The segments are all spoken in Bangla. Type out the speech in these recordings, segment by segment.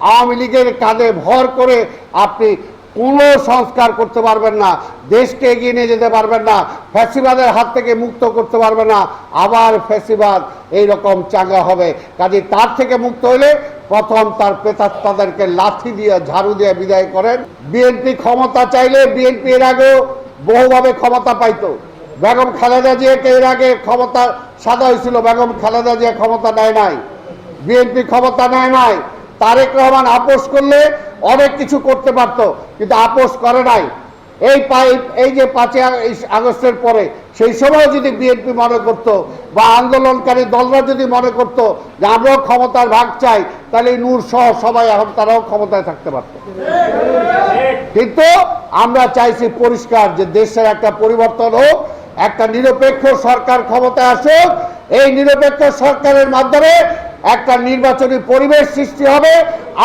আওয়ামী লীগের কাঁধে ভর করে আপনি কোনো সংস্কার করতে পারবেন না, দেশকে এগিয়ে নিয়ে যেতে পারবেন না, ফ্যাসিবাদের হাত থেকে মুক্ত করতে পারবেন না, আবার ফ্যাসিবাদ এইরকম চাঙ্গা হবে। কাজে তার থেকে মুক্ত হলে প্রথম তার প্রেতাত্মাদেরকে লাথি দিয়ে, ঝাড়ু দিয়ে বিদায় করেন। বিএনপি ক্ষমতা চাইলে বিএনপি এর আগেও বহুভাবে ক্ষমতা পাইতো। বেগম খালেদা জিয়াকে এর আগে ক্ষমতা, সাদা হয়েছিল, বেগম খালেদা জিয়া ক্ষমতা নেয় নাই। বিএনপি ক্ষমতা নেয় নাই। তারেক রহমান আপোষ করলে অনেক কিছু করতে পারত, কিন্তু আপোষ করে নাই। এই পাই- এই যে পাঁচই আগস্টের পরে, সেই সময় যদি বিএনপি মনে করত বা আন্দোলনকারী দলরা যদি মনে করত যে আমরাও ক্ষমতার ভাগ চাই, তাহলে নূর সহ সবাই এখন তারাও ক্ষমতায় থাকতে পারত। কিন্তু আমরা চাইছি পরিষ্কার যে দেশের একটা পরিবর্তন হোক, একটা নিরপেক্ষ সরকার ক্ষমতায় আসুক। এই নিরপেক্ষ সরকারের মাধ্যমে একটা নির্বাচনী পরিবেশ সৃষ্টি হবে।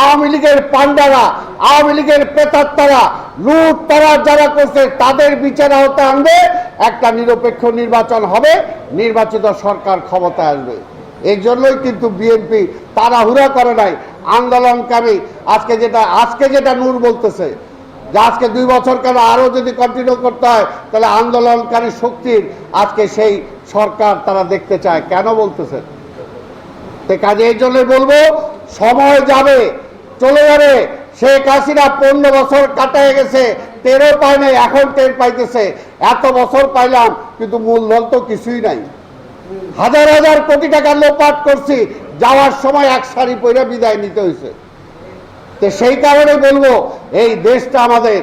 আওয়ামী লীগের পান্ডারা আওয়ামী লীগের প্রেতাত্মারা লুট তারা যারা করছে, তাদের বিচার আওতা আনবে। একটা নিরপেক্ষ নির্বাচন হবে। নির্বাচিত সরকার ক্ষমতায় আসবে। এই জন্যই কিন্তু বিএনপি তাড়াহুড়া করে নাই। আন্দোলনকারী, আজকে যেটা আজকে যেটা নূর বলতেছে, যে আজকে দুই বছর কেন আরও যদি কন্টিনিউ করতে হয়, তাহলে আন্দোলনকারী শক্তির আজকে সেই সরকার তারা দেখতে চায়। কেন বলতেছে? তো কাজে এই জন্য বলব, সময় যাবে, চলে যাবে। শেখ হাসিনা পনেরো বছর কাটায় গেছে, টেরও পায় নাই, এখন টের পাইতেছে। এত বছর পাইলাম, কিন্তু মূলধন তো কিছুই নাই। হাজার হাজার কোটি টাকা লোপাট করছি, যাওয়ার সময় এক শাড়ি পরে বিদায় নিতে হয়েছে তো সেই কারণে বলব, এই দেশটা আমাদের,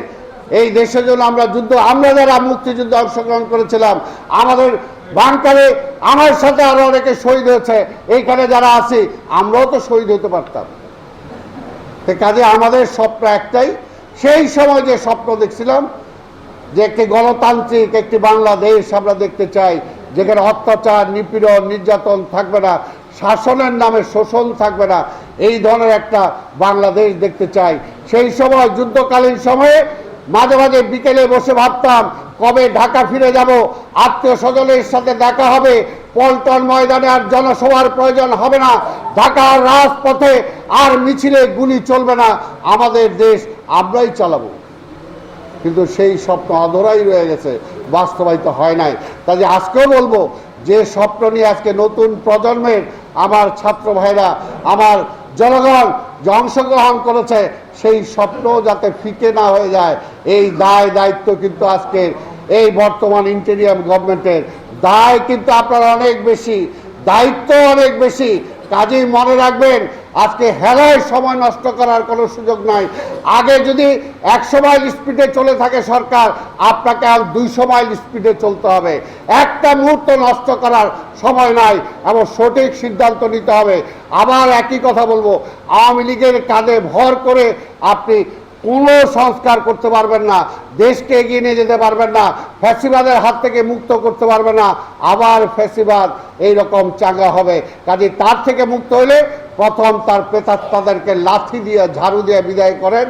এই দেশের জন্য আমরা যুদ্ধ, আমরা যারা মুক্তিযুদ্ধে অংশগ্রহণ করেছিলাম, আমাদের বাংকারে আমার সাথে আরও অনেকে শহীদ হয়েছে। এইখানে যারা আছি, আমরাও তো শহীদ হতে পারতাম। কাজে আমাদের স্বপ্ন একটাই, সেই সময় যে স্বপ্ন দেখছিলাম, যে একটি গণতান্ত্রিক একটি বাংলাদেশ আমরা দেখতে চাই, যেখানে অত্যাচার, নিপীড়ন, নির্যাতন থাকবে না, শাসনের নামে শোষণ থাকবে না, এই ধরনের একটা বাংলাদেশ দেখতে চাই। সেই সময়, যুদ্ধকালীন সময়ে মাঝে মাঝে বিকেলে বসে ভাবতাম, কবে ঢাকা ফিরে যাব? আত্মীয় স্বজনের সাথে দেখা হবে। পল্টন ময়দানে আর জনসভার প্রয়োজন হবে না। ঢাকার রাজপথে আর মিছিলে গুলি চলবে না। আমাদের দেশ আমরাই চালাবো। কিন্তু সেই স্বপ্ন অধরাই রয়ে গেছে। বাস্তবায়িত হয় নাই। কাজে আজকেও বলব, যে স্বপ্ন নিয়ে আজকে নতুন প্রজন্মের আমার ছাত্র ভাইরা, আমার জনগণ যে অংশগ্রহণ করেছে, সেই স্বপ্ন যাতে ফিকে না হয়ে যায়, এই দায় দায়িত্ব কিন্তু আজকের এই বর্তমান ইন্টেরিয়াম গভর্নমেন্টের দায় কিন্তু আপনার অনেক বেশি, দায়িত্ব অনেক বেশি কাজেই মনে রাখবেন, আজকে হেলায় সময় নষ্ট করার কোনো সুযোগ নাই। আগে যদি একশো মাইল স্পিডে চলে থাকে সরকার, আপনাকে আর দুইশো মাইল স্পিডে চলতে হবে। একটা মুহূর্ত নষ্ট করার সময় নাই এবং সঠিক সিদ্ধান্ত নিতে হবে। আবার একই কথা বলব, আওয়ামী লীগের কাঁধে ভর করে আপনি কোনো সংস্কার করতে পারবেন না, দেশকে এগিয়ে নিয়ে যেতে পারবেন না, ফ্যাসিবাদের হাত থেকে মুক্ত করতে পারবেন না, আবার ফ্যাসিবাদ এইরকম চাঙ্গা হবে। কাজে তার থেকে মুক্ত হলে প্রথম তার প্রেতাত্মাদেরকে লাথি দিয়ে, ঝাড়ু দিয়ে বিদায় করেন।